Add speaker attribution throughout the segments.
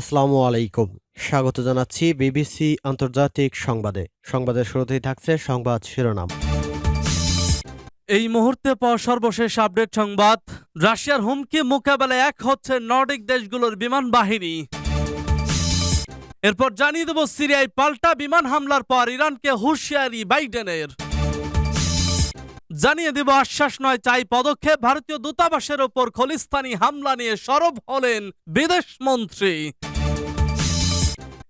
Speaker 1: আসসালামু আলাইকুম। স্বাগত জানাচ্ছি বিবিসি আন্তর্জাতিক সংবাদে। সংবাদের শুরুতেই থাকছে সংবাদ শিরোনাম।
Speaker 2: এই মুহূর্তে পর সর্বশেষ আপডেট সংবাদ। রাশিয়ার হুমকি মোকাবেলায় এক হচ্ছে নর্ডিক দেশগুলোর বিমান বাহিনী। এরপর জানিয়ে দেব সিরিয়ায় পাল্টা বিমান হামলার পর ইরানকে হুঁশিয়ারি বাইডেনের। জানিয়ে দেব আশ্বাস নয় চাই পদক্ষেপ, ভারতীয় দূতাবাসের ওপর খলিস্তানি হামলা নিয়ে সরব হলেন বিদেশ মন্ত্রী।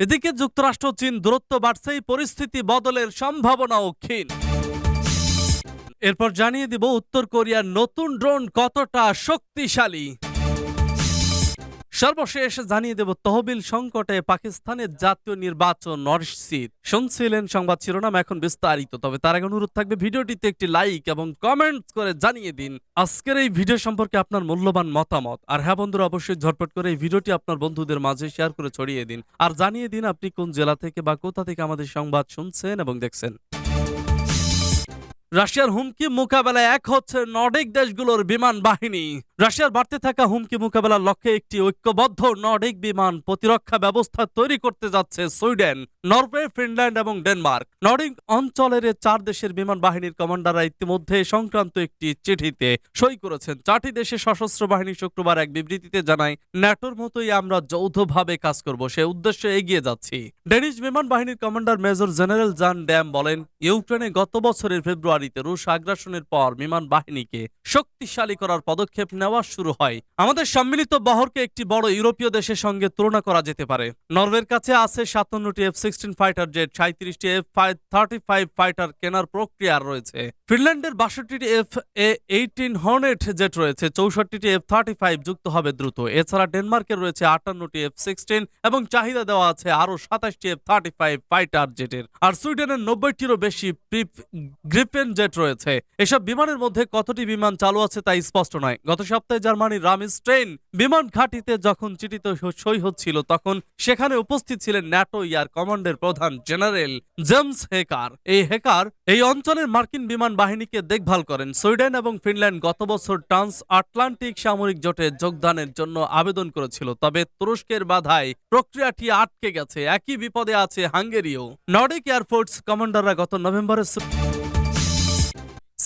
Speaker 2: এদিকে যুক্তরাষ্ট্র চীন দূরত্ব বাড়ছেই পরিস্থিতি বদলের সম্ভাবনাও ক্ষীণ। এরপর জানিয়ে দিব, উত্তর কোরিয়ার নতুন ড্রোন কতটা শক্তিশালী। সর্বশেষ জানিয়ে দেব, তহবিল সংকটে পাকিস্তানের জাতীয় নির্বাচন অনিশ্চিত শুনছিলেন সংবাদ শিরোনাম, এখন বিস্তারিত। তবে তার আগে অনুরোধ থাকবে, ভিডিওটিতে একটি লাইক এবং কমেন্ট করে জানিয়ে দিন। আজকের এই ভিডিও সম্পর্কে আপনার মূল্যবান মতামত। আর হ্যাঁ বন্ধুরা, অবশ্যই ঝটপট করে এই ভিডিওটি আপনার বন্ধুদের মাঝে শেয়ার করে ছড়িয়ে দিন। আর জানিয়ে দিন আপনি কোন জেলা থেকে বা কোথা থেকে আমাদের সংবাদ শুনছেন এবং দেখছেন। রাশিয়ার হুমকি মোকাবেলায় এক হচ্ছে নর্ডিক দেশগুলোর বিমান বাহিনী। রাশিয়ার বাড়তে থাকা হুমকি মোকাবেলার লক্ষ্যে একটি ঐক্যবদ্ধ নর্ডিক বিমান প্রতিরক্ষা ব্যবস্থা তৈরি করতে যাচ্ছে সুইডেন, নরওয়ে, ফিনল্যান্ড এবং ডেনমার্ক। নর্ডিক অঞ্চলের চার দেশের বিমান বাহিনীর কমান্ডাররা ইতিমধ্যে সংক্রান্ত একটি চিঠিতে সই করেছেন। চারটি দেশের সশস্ত্র বাহিনী শুক্রবার এক বিবৃতিতে জানায়, ন্যাটোর মতোই আমরা যৌথভাবে কাজ করব, সে উদ্দেশ্যে এগিয়ে যাচ্ছি। ডেনিশ বিমান বাহিনীর commander major general Jan Dam বলেন, ইউক্রেনে গত বছরের ফেব্রুয়ারিতে রুশ আগ্রাসনের পর বিমান বাহিনীকে শক্তিশালী করার পদক্ষেপ নেওয়া শুরু হয়। আমাদের সম্মিলিত বহরকে একটি বড় ইউরোপীয় দেশের সঙ্গে তুলনা করা যেতে পারে। নরওয়ের কাছে আছে সাতান্নটি এফ সিক্সটিন ফাইটার জেট সাঁত্রিশটি এফ থার্টি ফাইভ ফাইটার কেনার প্রক্রিয়া রয়েছে। ফিনল্যান্ডের বাষট্টিটি F A eighteen Hornet jet রয়েছে, চৌষট্টিটি এফ থার্টি ফাইভ যুক্ত হবে দ্রুত। এছাড়া ডেনমার্কের রয়েছে আটান্নটি এফ সিক্সটিন এবং চাহিদা দেওয়া আছে আরও সাতাশটি এফ থার্টি ফাইভ ফাইটার জেটের আর সুইডেনের নব্বইটিরও বেশি গ্রিপেন জেট রয়েছে। এসব বিমানের মধ্যে কতটি বিমান চালু আছে তা স্পষ্ট নয়। গত সপ্তাহে জার্মানির রামিস ট্রেন বিমান ঘাঁটিতে যখন চিঠিতে সই হচ্ছিল, তখন সেখানে উপস্থিত ছিলেন ন্যাটো ইয়ার কমান্ডের প্রধান জেনারেল জেমস হেকার। এই হেকার এই অঞ্চলের মার্কিন বিমান বাহিনীকে দেখভাল করেন। সুইডেন এবং ফিনল্যান্ড গত বছর ট্রান্স আটলান্টিক সামরিক জোটে যোগদানের জন্য আবেদন করেছিল, তবে তুরস্কের বাধায় প্রক্রিয়াটি আটকে গেছে। একই বিপদে আছে হাঙ্গেরিও। নর্ডিক এয়ারফোর্স কমান্ডাররা গত নভেম্বরে সু-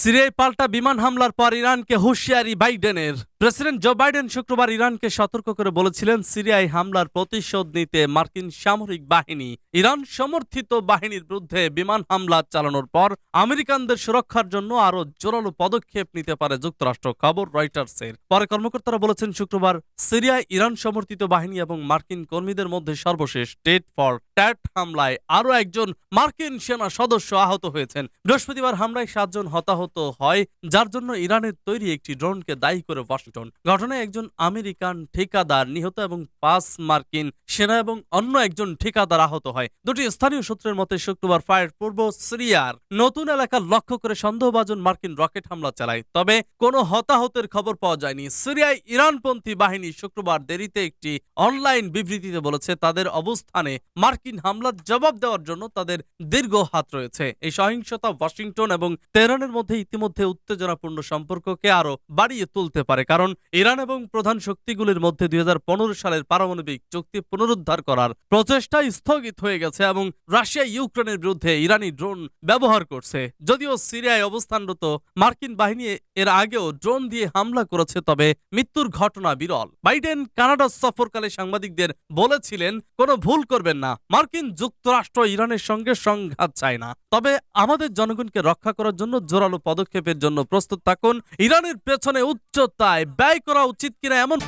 Speaker 2: সিরিয়ায় পাল্টা বিমান হামলার পর ইরানকে হুঁশিয়ারি বাইডেনের। প্রেসিডেন্ট জো বাইডেন শুক্রবার ইরানকে সতর্ক করে বলেছিলেন সিরিয়ায় হামলার প্রতিশোধ নিতে মার্কিন সামরিক বাহিনী, ইরান সমর্থিত বাহিনীর বিরুদ্ধে বিমান হামলা চালানোর পর আমেরিকানদের সুরক্ষার জন্য আরও জোরালো পদক্ষেপ নিতে পারে যুক্তরাষ্ট্র, খবর রয়টার্সের। পরে কর্মকর্তারা বলেছেন শুক্রবার সিরিয়ায় ইরান সমর্থিত বাহিনী এবং মার্কিন কর্মীদের মধ্যে সর্বশেষ টেট ফর ট্যাট হামলায় আরও একজন মার্কিন সেনা সদস্য আহত হয়েছেন। বৃহস্পতিবার হামলায় সাতজন হতাহত হয়, যার জন্য ইরানের তৈরি একটি ড্রোনকে দায়ী করে ওয়াশিংটন ঘটনায় একজন আমেরিকান ঠিকাদার নিহত এবং পাঁচ মার্কিন সেনা এবং অন্য একজন ঠিকাদার আহত হয়। দুটি স্থানীয় সূত্রের মতে, শুক্রবার ফায়ার পূর্ব সিরিয়ার নতুন এলাকা লক্ষ্য করে সন্দেহভাজন মার্কিন রকেট হামলা চালায়। তবে কোনো হতাহতের খবর পাওয়া যায়নি। সিরিয়ায় ইরানপন্থী বাহিনী শুক্রবার দেরিতে একটি অনলাইন বিবৃতিতে বলেছে, তাদের অবস্থানে মার্কিন হামলার জবাব দেওয়ার জন্য তাদের দীর্ঘ হাত রয়েছে। এই সহিংসতা ওয়াশিংটন এবং তেহরানের মধ্যে ইতিমধ্যে উত্তেজনাপূর্ণ সম্পর্ককে আরও বাড়িয়ে তুলতে পারে। কারণ ইরান এবং প্রধান শক্তিগুলির মধ্যে দুই হাজার পনেরো সালের পারমাণবিক চুক্তি পুনরুদ্ধার করার প্রচেষ্টা স্থগিত হয়ে গেছে এবং রাশিয়া ইউক্রেনের বিরুদ্ধে ইরানি ড্রোন ব্যবহার করছে। যদিও সিরিয়ায় অবস্থানরত মার্কিন বাহিনী এর আগেও ড্রোন দিয়ে হামলা করেছে, তবে মৃত্যুর ঘটনা বিরল। বাইডেন কানাডা সফরকালে সাংবাদিকদের বলেছিলেন, কোনো ভুল করবেন না। মার্কিন যুক্তরাষ্ট্র ইরানের সঙ্গে সংঘাত চায় না। তবে আমাদের জনগণকে রক্ষা করার জন্য জোরালো পদক্ষেপের জন্য প্রস্তুত থাকুন। ইরানের পেছনে উচ্চতায় ব্যয় করা উচিত কিনা এমন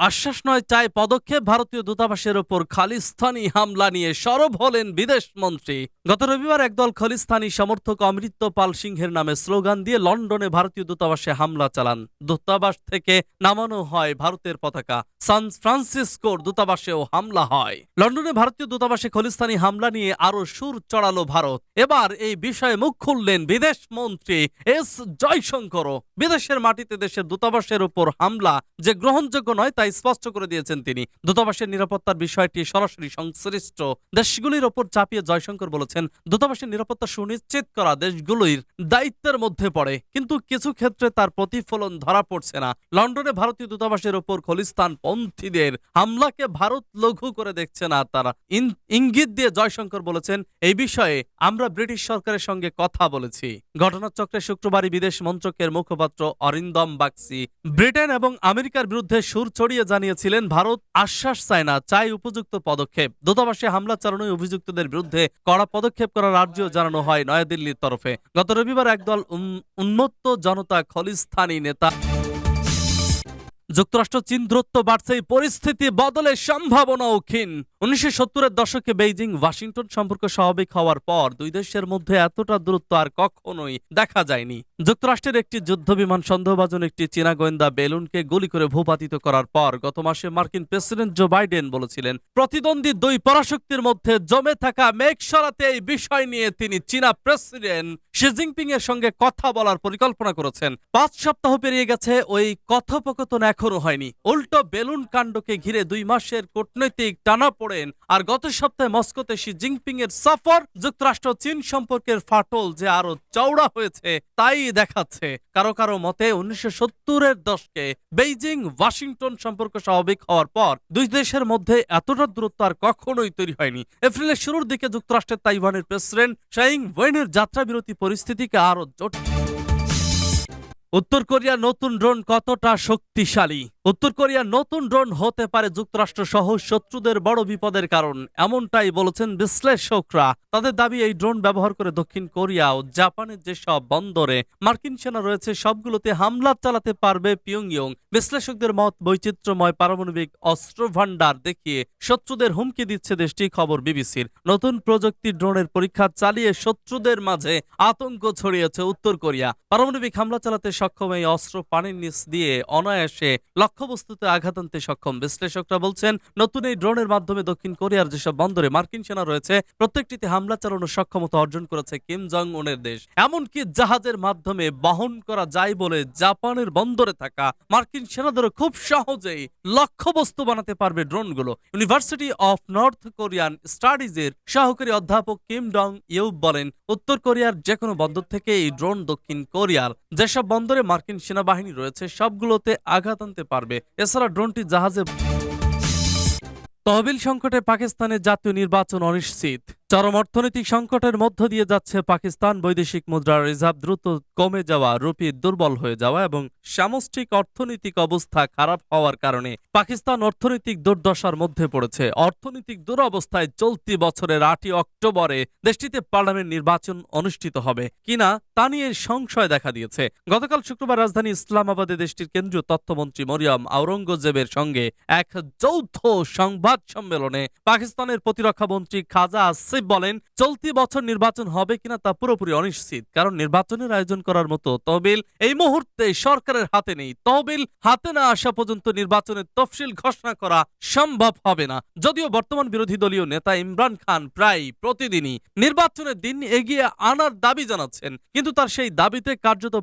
Speaker 2: আশ্বাস নয় চায় পদক্ষেপ। ভারতীয় দূতাবাসের ওপর খালিস্তানি হামলা নিয়ে সরব হলেন বিদেশ মন্ত্রী। গত রবিবার একদল খালিস্তানি সমর্থক অমৃত পাল সিংহের নামে স্লোগান দিয়ে লন্ডনে ভারতীয় দূতাবাসে হামলা চালান। দূতাবাস থেকে নামানো হয় ভারতের পতাকা। সান ফ্রান্সিসকোর দূতাবাসেও হামলা হয়। লন্ডনে ভারতীয় দূতাবাসে খলিস্তানি হামলা নিয়ে আরও সুর চড়ালো ভারত। এবার এই বিষয়ে মুখ খুললেন বিদেশ মন্ত্রী এস জয়শঙ্করও। বিদেশের মাটিতে দেশের দূতাবাসের উপর হামলা যে গ্রহণযোগ্য নয় স্পষ্ট করে দিয়েছেন তিনি। দূতাবাসের নিরাপত্তার বিষয়টি সরাসরি সংশ্লিষ্ট দেশগুলির ওপর চাপিয়ে জয়শঙ্কর বলেছেন, দূতাবাসের নিরাপত্তা সুনিশ্চিত করা দেশগুলির দায়িত্বের মধ্যে পড়ে, কিন্তু কিছু ক্ষেত্রে তার প্রতিফলন ধরা পড়ছে না। লন্ডনে ভারতীয় দূতাবাসের ওপর খলিস্তান পন্থীদের হামলাকে ভারত লঘু করে দেখছে না তারা। ইঙ্গিত দিয়ে জয়শঙ্কর বলেছেন, এই বিষয়ে আমরা ব্রিটিশ সরকারের সঙ্গে কথা বলেছি। ঘটনাচক্রে শুক্রবারই বিদেশ মন্ত্রকের মুখপাত্র অরিন্দম বাগসি ব্রিটেন এবং আমেরিকার বিরুদ্ধে সুর ছড়িয়ে জানিয়েছিলেন, ভারত আশ্বাস চায় না, চাই উপযুক্ত পদক্ষেপ। দূতাবাসে হামলা চালানোয় অভিযুক্তদের বিরুদ্ধে কড়া পদক্ষেপ করার আর্জিও জানানো হয় নয়াদিল্লির তরফে। গত রবিবার একদল উন- উন্মত্ত জনতা খলিস্তানি নেতা যুক্তরাষ্ট্র চীন দূরত্ব বাড়ছে পরিস্থিতি বদলের সম্ভাবনাও ক্ষীণ। উনিশশো দশকে বেইজিং, ওয়াশিংটন সম্পর্ক স্বাভাবিক হওয়ার পর দুই দেশের মধ্যে এতটা দূরত্ব আর কখনোই দেখা যায়নি। যুক্তরাষ্ট্রের একটি যুদ্ধ বিমান সন্দেহভাজন একটি চীনা গোয়েন্দা বেলুনকে গুলি করে ভূপাতিত করার পর গত মাসে মার্কিন প্রেসিডেন্ট জো বাইডেন বলেছিলেন, প্রতিদ্বন্দ্বী দুই পরাশক্তির মধ্যে জমে থাকা মেঘ সরাতে এই বিষয় নিয়ে তিনি চীনা প্রেসিডেন্ট শি জিনপিং এর সঙ্গে কথা বলার পরিকল্পনা করেছেন। পাঁচ সপ্তাহ পেরিয়ে গেছে, ওই কথোপকথন এখনও হয়নি। উল্টো বেলুন কাণ্ডকে ঘিরে দুই মাসের কূটনৈতিক টানা পড়েন আর গত সপ্তাহে মস্কোতে শি জিনপিং এর সফর, যুক্তরাষ্ট্র চীন সম্পর্কের ফাটল যে আরও চওড়া হয়েছে, তাই দেখাচ্ছে। কারও কারও মতে উনিশশো সত্তরের দশকে বেইজিং, ওয়াশিংটন সম্পর্ক স্বাভাবিক হওয়ার পর দুই দেশের মধ্যে এতটা দূরত্ব আর কখনোই তৈরি হয়নি। এপ্রিলের শুরুর দিকে যুক্তরাষ্ট্রের তাইওয়ানের প্রেসিডেন্ট শাইং ওয়েনের যাত্রা বিরতি পরিস্থিতিকে আরও জটিল উত্তর কোরিয়ার নতুন ড্রোন কতটা শক্তিশালী? উত্তর কোরিয়ার নতুন ড্রোন হতে পারে যুক্তরাষ্ট্র সহ শত্রুদের বড় বিপদের কারণ, এমনটাই বলেছেন বিশ্লেষকরা। তাদের দাবি, এই ড্রোন ব্যবহার করে দক্ষিণ কোরিয়া ও জাপানের যেসব বন্দরে মার্কিন সেনা রয়েছে, সবগুলোতে হামলা চালাতে পারবে পিয়ংইয়ং। বিশ্লেষকদের মত, বৈচিত্র্যময় পারমাণবিক অস্ত্র ভান্ডার দেখিয়ে শত্রুদের হুমকি দিচ্ছে দেশটি খবর বিবিসির। নতুন প্রযুক্তি ড্রোনের পরীক্ষা চালিয়ে শত্রুদের মাঝে আতঙ্ক ছড়িয়েছে উত্তর কোরিয়া। পারমাণবিক হামলা চালাতে সক্ষম এই অস্ত্র পানির নিচ দিয়ে অনায়াসে লক্ষ্যবস্তুতে আঘাত আনতে সক্ষম। বিশ্লেষকরা বলছেন, নতুন এই ড্রোনের মাধ্যমে দক্ষিণ কোরিয়ার যেসব বন্দরে মার্কিন সেনা রয়েছে, প্রত্যেকটিতে হামলা চালানোর সক্ষমতা অর্জন করেছে কিম জং উনের দেশ। এমনকি জাহাজের মাধ্যমে বহন করা যায় বলে জাপানের বন্দরে থাকা মার্কিন সেনাদেরও খুব সহজেই লক্ষ্যবস্তু বানাতে পারবে ড্রোনগুলো। ইউনিভার্সিটি অফ নর্থ কোরিয়ান স্টাডিজের সহকারী অধ্যাপক কিম ডং ইউ বলেন, উত্তর কোরিয়ার যে কোনো বন্দর থেকে এই ড্রোন দক্ষিণ কোরিয়ার যেসব বন্দরে মার্কিন সেনাবাহিনী রয়েছে, সবগুলোতে আঘাত আনতে পারবে। এছাড়া ড্রোনটি জাহাজে তহবিল সংকটে পাকিস্তানের জাতীয় নির্বাচন অনিশ্চিত। চরম অর্থনৈতিক সংকটের মধ্য দিয়ে যাচ্ছে পাকিস্তান। বৈদেশিক মুদ্রার রিজার্ভ দ্রুত কমে যাওয়া, রুপি দুর্বল হয়ে যাওয়া এবং সামষ্টিক অর্থনৈতিক অবস্থা খারাপ হওয়ার কারণে পাকিস্তান অর্থনৈতিক দুর্দশার মধ্যে পড়েছে। অর্থনৈতিক দুরবস্থায় চলতি বছরের আটই অক্টোবরে দেশটিতে পার্লামেন্ট নির্বাচন অনুষ্ঠিত হবে। কিনা তা নিয়ে সংশয় দেখা দিয়েছে। গতকাল শুক্রবার রাজধানী ইসলামাবাদে দেশটির কেন্দ্রীয় তথ্যমন্ত্রী মরিয়ম আওরঙ্গজেবের সঙ্গে এক যৌথ সংবাদ সম্মেলনে পাকিস্তানের প্রতিরক্ষা মন্ত্রী খাজা আসিফ বলেন, চলতি বছর নির্বাচন হবে কিনা তা পুরোপুরি অনিশ্চিত, কারণ নির্বাচনের আয়োজন করার মতো তহবিল এই মুহূর্তে সরকারের হাতে নেই। তহবিল হাতে না আসা পর্যন্ত নির্বাচনের তফসিল ঘোষণা করা সম্ভব হবে না। যদিও বর্তমান বিরোধী দলীয় নেতা ইমরান খান প্রায় প্রতিদিনই নির্বাচনের দিন এগিয়ে আনার দাবি জানাচ্ছেন কিন্তু তার সেই দাবিতে কার্যত